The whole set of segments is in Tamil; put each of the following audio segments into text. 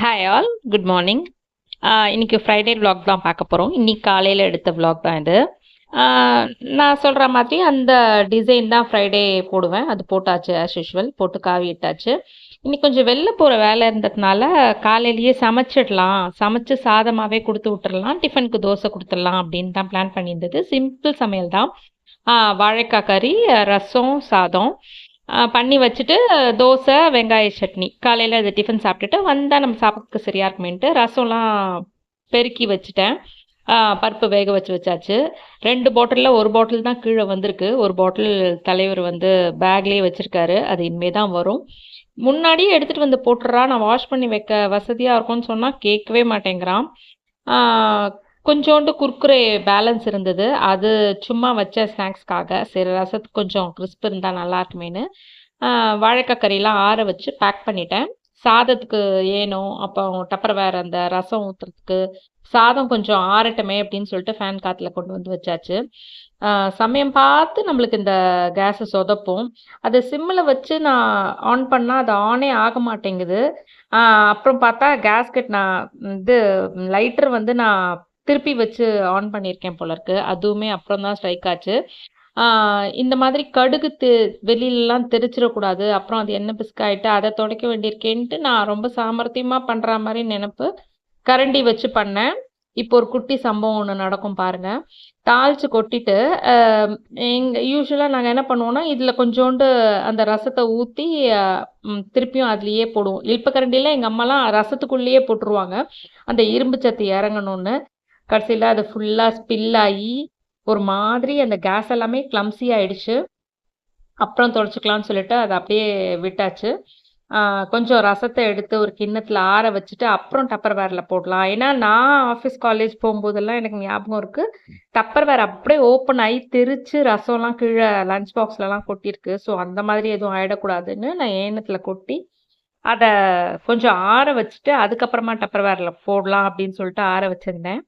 ஹாய் ஆல் குட் மார்னிங் இன்றைக்கி ஃப்ரைடே வ்ளாக் தான் பார்க்க போகிறோம் இன்றைக்கி காலையில் எடுத்த vlog தான் இது. நான் சொல்கிற மாதிரி அந்த டிசைன் தான் ஃப்ரைடே போடுவேன். அது போட்டாச்சு ஆஸ் யூஷுவல் போட்டு காவி இட்டாச்சு. இன்னைக்கு கொஞ்சம் வெளில போகிற வேலை இருந்ததுனால காலையிலேயே சமைச்சிடலாம். சமைச்சு சாதமாகவே கொடுத்து விட்டுறலாம். டிஃபனுக்கு தோசை கொடுத்துடலாம் அப்படின்னு தான் பிளான் பண்ணியிருந்தது. சிம்பிள் சமையல் தான். வாழைக்காய் கறி ரசம் சாதம். பண்ணி வச்சுட்டு தோசை வெங்காய சட்னி. காலையில் அது டிஃபன் சாப்பிட்டுட்டு வந்தால் நம்ம சாப்பிட்றதுக்கு சரியாக இருக்குமேன்ட்டு ரசம்லாம் பெருக்கி வச்சுட்டேன். பருப்பு வேக வச்சு வச்சாச்சு. ரெண்டு பாட்டிலில் ஒரு பாட்டில் தான் கீழே வந்திருக்கு. ஒரு பாட்டில் தலைவர் வந்து பேக்லேயே வச்சுருக்காரு. அது இனிமே தான் வரும். முன்னாடியே எடுத்துகிட்டு வந்து போட்டுறா நான் வாஷ் பண்ணி வைக்க வசதியாக இருக்கும்னு சொன்னால் கேட்கவே மாட்டேங்கிறான். கொஞ்சோண்டு குர்குரே பேலன்ஸ் இருந்தது. அது சும்மா வச்ச ஸ்நாக்ஸ்க்காக சரி ரசத்துக்கு கொஞ்சம் கிறிஸ்ப் இருந்தால் நல்லா இருக்குமேனு வாழைக்காய் கறியெல்லாம் ஆற வச்சு பேக் பண்ணிட்டேன். சாதத்துக்கு ஏனோ அப்போ டப்பர் வேறு அந்த ரசம் ஊற்றுறதுக்கு சாதம் கொஞ்சம் ஆறட்டுமே அப்படின்னு சொல்லிட்டு ஃபேன் காற்றுல கொண்டு வந்து வச்சாச்சு. சமயம் பார்த்து நம்மளுக்கு இந்த கேஸை சொதப்பும். அது சிம்மில் வச்சு நான் ஆன் பண்ணால் அது ஆனே ஆக மாட்டேங்குது. அப்புறம் பார்த்தா கேஸ்கெட் நான் இது லைட்டர் வந்து நான் திருப்பி வச்சு ஆன் பண்ணியிருக்கேன் போல இருக்கு. அதுவுமே அப்புறம் தான் ஸ்ட்ரைக் ஆச்சு. இந்த மாதிரி கடுகு தெ வெளியிலலாம் தெரிச்சிடக்கூடாது. அப்புறம் அது எண்ணெய் பிஸ்காயிட்டு அதை துடைக்க வேண்டியிருக்கேன்ட்டு நான் ரொம்ப சாமர்த்தியமாக பண்ணுற மாதிரி நினப்பு கரண்டி வச்சு பண்ணேன். இப்போ ஒரு குட்டி சம்பவம் ஒன்று நடக்கும் பாருங்க. தாளிச்சு கொட்டிட்டு எங்கள் யூஸ்வலாக நாங்கள் என்ன பண்ணுவோம்னா இதில் கொஞ்சோண்டு அந்த ரசத்தை ஊற்றி திருப்பியும் அதுலேயே போடுவோம். இல்பக்கரண்டியில் எங்கள் அம்மாலாம் ரசத்துக்குள்ளேயே போட்டுருவாங்க. அந்த இரும்பு சத்து இறங்கணும்னு. கடைசியில் அது ஃபுல்லாக ஸ்பில் ஆகி ஒரு மாதிரி அந்த கேஸ் எல்லாமே கிளம்ஸி ஆயிடுச்சு. அப்புறம் தொடச்சிக்கலாம்னு சொல்லிட்டு அதை அப்படியே விட்டாச்சு. கொஞ்சம் ரசத்தை எடுத்து ஒரு கிண்ணத்தில் ஆற வச்சுட்டு அப்புறம் டப்பர் வேரில் போடலாம். ஏன்னா நான் ஆஃபீஸ் காலேஜ் போகும்போதெல்லாம் எனக்கு ஞாபகம் இருக்குது டப்பர் வேர் அப்படியே ஓப்பன் ஆகி தெரிச்சு ரசம்லாம் கீழே லஞ்ச் பாக்ஸ்லலாம் கொட்டியிருக்கு. ஸோ அந்த மாதிரி எதுவும் ஆகிடக்கூடாதுன்னு நான் ஏனத்தில் கொட்டி அதை கொஞ்சம் ஆற வச்சுட்டு அதுக்கப்புறமா டப்பர் வேரில் போடலாம் அப்படின்னு சொல்லிட்டு ஆற வச்சுருந்தேன்.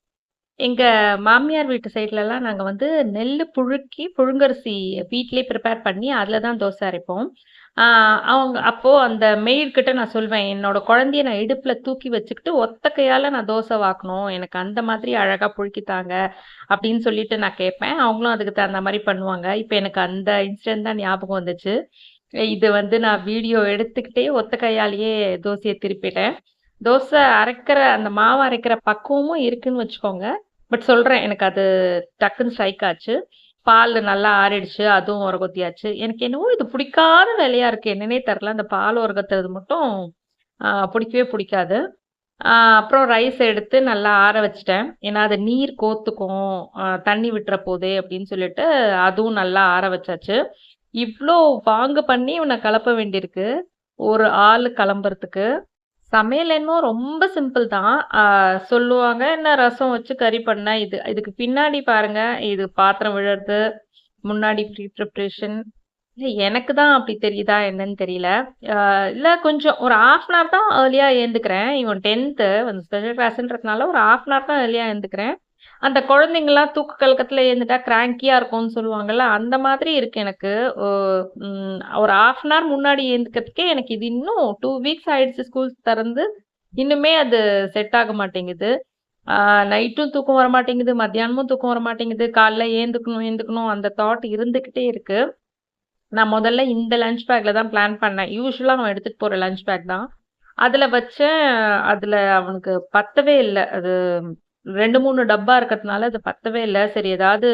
எங்கள் மாமியார் வீட்டு சைட்லலாம் நாங்கள் வந்து நெல் புழுக்கி புழுங்கரிசி வீட்டிலே ப்ரிப்பேர் பண்ணி அதில் தான் தோசை அரைப்போம். அவங்க அப்போது அந்த மெய்ட்கிட்ட நான் சொல்வேன் என்னோட குழந்தைய நான் இடுப்பில் தூக்கி வச்சுக்கிட்டு ஒத்த கையால் நான் தோசை வாக்கணும் எனக்கு அந்த மாதிரி அழகாக புழுக்கித்தாங்க அப்படின்னு சொல்லிட்டு நான் கேட்பேன். அவங்களும் அதுக்கு தகுந்த மாதிரி பண்ணுவாங்க. இப்போ எனக்கு அந்த இன்சிடென்ட் தான் ஞாபகம் வந்துச்சு. இது வந்து நான் வீடியோ எடுத்துக்கிட்டே ஒத்த கையாலேயே தோசையை திருப்பிட்டேன். தோசை அரைக்கிற அந்த மாவு அரைக்கிற பக்குவமும் இருக்குன்னு வச்சுக்கோங்க. பட் சொல்கிறேன் எனக்கு அது டக்குன்னு ஸ்ட்ரைக் ஆச்சு. பால் நல்லா ஆறிடுச்சு அதுவும் உரகொத்தியாச்சு. எனக்கு என்னவோ இது பிடிக்காத வேலையாக இருக்குது என்னன்னே தெரில அந்த பால் உரகத்துறது மட்டும் பிடிக்கவே பிடிக்காது. அப்புறம் ரைஸ் எடுத்து நல்லா ஆற வச்சிட்டேன். ஏன்னா அது நீர் கோத்துக்கும். தண்ணி விட்டுற போதே அப்படின்னு சொல்லிட்டு அதுவும் நல்லா ஆற வச்சாச்சு. இவ்வளோ வாங்க பண்ணி இவனை கலப்ப வேண்டியிருக்கு. ஒரு ஆள் கிளம்புறதுக்கு. சமையல் என்னமோ ரொம்ப சிம்பிள் தான். சொல்லுவாங்க என்ன ரசம் வச்சு கறி பண்ண இது? இதுக்கு பின்னாடி பாருங்க இது பாத்திரம் விழுறது முன்னாடி ப்ரீ ப்ரிப்ரேஷன் இல்லை எனக்கு தான் அப்படி தெரியுதா என்னன்னு தெரியல. இல்லை கொஞ்சம் ஒரு ஆஃப் அன் ஹவர் தான் ஏர்லியாக ஏந்துக்கிறேன். இவன் டென்த்து வந்து ஸ்பெஷல் கிளாஸ்ன்றதுனால ஒரு ஆஃப் அன் ஹவர் தான் ஏர்லியாக ஏந்துக்கிறேன். அந்த குழந்தைங்களாம் தூக்க கலக்கத்தில் ஏந்துட்டா கிராங்கியாக இருக்கும்னு சொல்லுவாங்கல்ல அந்த மாதிரி இருக்கு எனக்கு. ஓ- உம் ஒரு ஹாஃப் அன் ஹவர் முன்னாடி ஏந்துக்கிறதுக்கே எனக்கு இது இன்னும் டூ வீக்ஸ் ஆயிடுச்சு ஸ்கூல் திறந்து. இன்னுமே அது செட் ஆக மாட்டேங்குது. நைட்டும் தூக்கம் வர மாட்டேங்குது மத்தியானமும் தூக்கம் வர மாட்டேங்குது. காலைல ஏந்துக்கணும் ஏந்துக்கணும் அந்த தாட் இருந்துக்கிட்டே இருக்கு. நான் முதல்ல இந்த லஞ்ச் பேக்ல தான் பிளான் பண்ணேன். யூஸ்வலாக அவன் எடுத்துகிட்டு போகிற லஞ்ச் பேக் தான். அதில் வச்சேன் அதில் அவனுக்கு பத்தவே இல்லை. அது ரெண்டு மூணு டப்பா இருக்கிறதுனால அது பத்தவே இல்லை. சரி ஏதாவது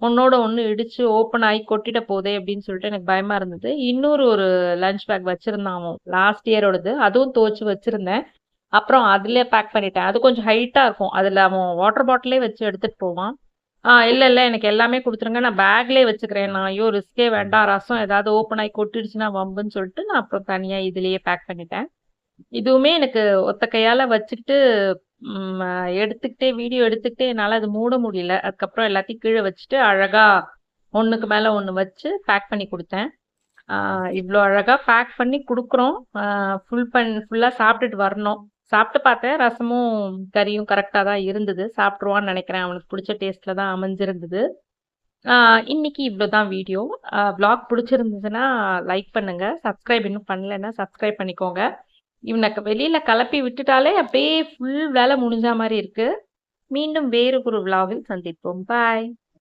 ஒன்னோட ஒன்று இடிச்சு ஓப்பன் ஆகி கொட்டிட போதே அப்படின்னு சொல்லிட்டு எனக்கு பயமா இருந்தது. இன்னொரு ஒரு லஞ்ச் பேக் வச்சிருந்தான் அவன். லாஸ்ட் இயரோடது அதுவும் துவச்சு வச்சிருந்தேன். அப்புறம் அதுலயே பேக் பண்ணிட்டேன். அது கொஞ்சம் ஹைட்டா இருக்கும். அதுல அவன் வாட்டர் பாட்டிலே வச்சு எடுத்துட்டு போவான். ஆ இல்ல இல்ல. எனக்கு எல்லாமே கொடுத்துருங்க. நான் பேக்லயே வச்சுக்கிறேன். நான் ஐயோ ரிஸ்கே வேண்டாம். ரசம் ஏதாவது ஓப்பன் ஆகி கொட்டிடுச்சுன்னா வம்புன்னு சொல்லிட்டு நான் அப்புறம் தனியா இதுலயே பேக் பண்ணிட்டேன். இதுவுமே எனக்கு ஒத்த கையால வச்சுக்கிட்டு எடுத்துக்கிட்டே வீடியோ எடுத்துக்கிட்டே என்னால் அது மூட முடியல. அதுக்கப்புறம் எல்லாத்தையும் கீழே வச்சுட்டு அழகாக ஒன்றுக்கு மேலே ஒன்று வச்சு பேக் பண்ணி கொடுத்தேன். இவ்வளோ அழகாக பேக் பண்ணி கொடுக்குறோம். ஃபுல் பண் ஃபுல்லாக சாப்பிட்டுட்டு வரணும். சாப்பிட்டு பார்த்தேன். ரசமும் கறியும் கரெக்டாக தான் இருந்தது. சாப்பிட்ருவான்னு நினைக்கிறேன். அவனுக்கு பிடிச்ச டேஸ்ட்டில் தான் அமைஞ்சிருந்தது. இன்னைக்கு இவ்வளோ தான் வீடியோ. வ்ளாக் பிடிச்சிருந்ததுன்னா லைக் பண்ணுங்கள் சப்ஸ்கிரைப் இன்னும் பண்ணலைன்னா சப்ஸ்கிரைப் பண்ணிக்கோங்க. இவனை வெளியில் கிளப்பி விட்டுட்டாலே அப்படியே ஃபுல் வேலை முடிஞ்ச மாதிரி இருக்குது மீண்டும் வேறு ஒரு விழாவில் சந்திப்போம். பாய்